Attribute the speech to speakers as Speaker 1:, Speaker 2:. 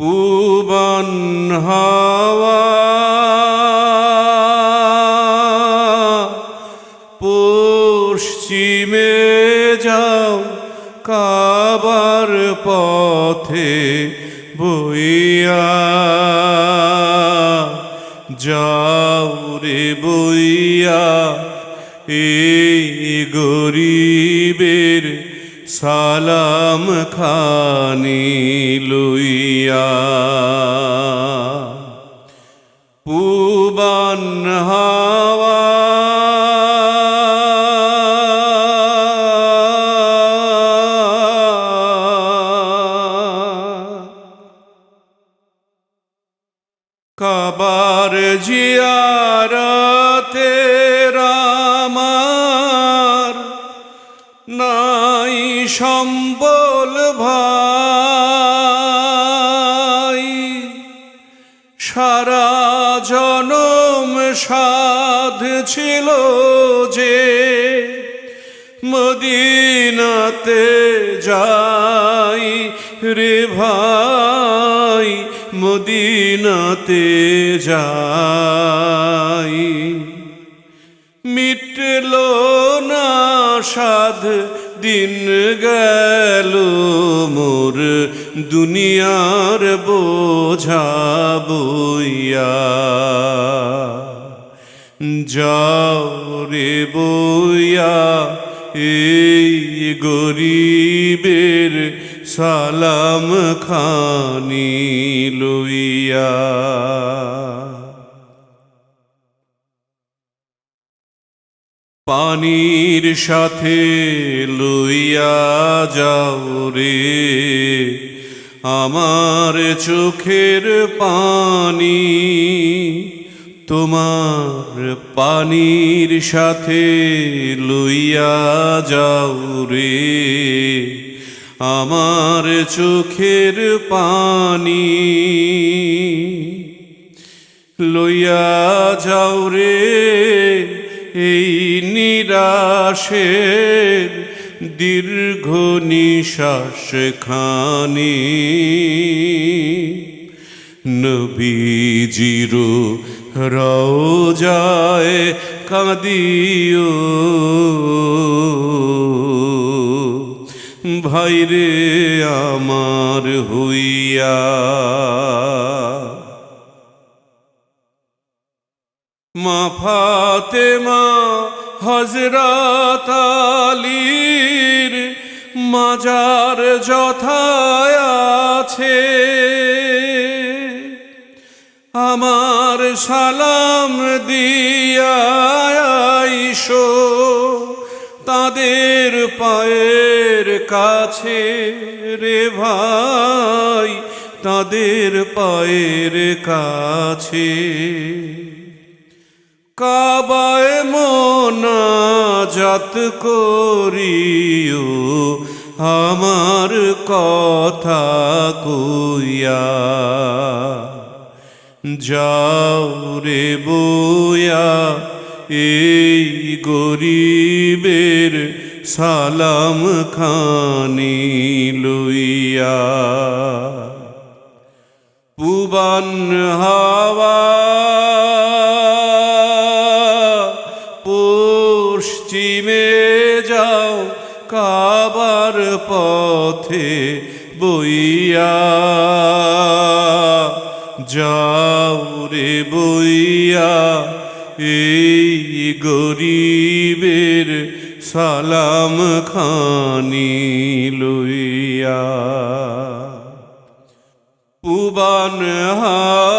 Speaker 1: পুবন হাওয়া পশ্চিমে যাও কাবার পথে বইয়া। যাও রে বইয়া এই গরিবের সালাম খানি লইয়া। পুবান হাওয়া। কাবার জিয়ারতে সম্বল ভাই। সারা জনম সাধ ছিল যে মদিনাতে যাই রে ভাই, মদিনাতে যাই। মিটল না সাধ দিন গেল মোর দুনিয়ার বোঝা বইয়া। যাও রে বইয়া এই গরিবের সালাম খানি লইয়া। পানির সাথে লইয়া যাও রে। আমার চোখের পানি তোমার পানির সাথে লইয়া যাও রে। আমার চোখের পানি লইয়া যাও রে। এই নিরাশের দীর্ঘ নিশ্বাস খানি। নবীজির রওজায় কাঁদিও। ভাইরে আমার হইয়া মা ফাতেমা হজরত আলীর মাজার যথায় আছে। আমার সালাম দিয়া আইসো তাদের পায়ের কাছে রে ভাই, তাদের পায়ের কাছে। কাবায় মোনাজাত করিও আমার কথা কইয়া যাও রে বইয়া, এই গরিবের সালাম খানি লইয়া। পুবান হাওয়া যাও কাবার পথে বইয়া। যাও রে বইয়া এই গরিবের সালাম খানি লইয়া। পুবান হাওয়া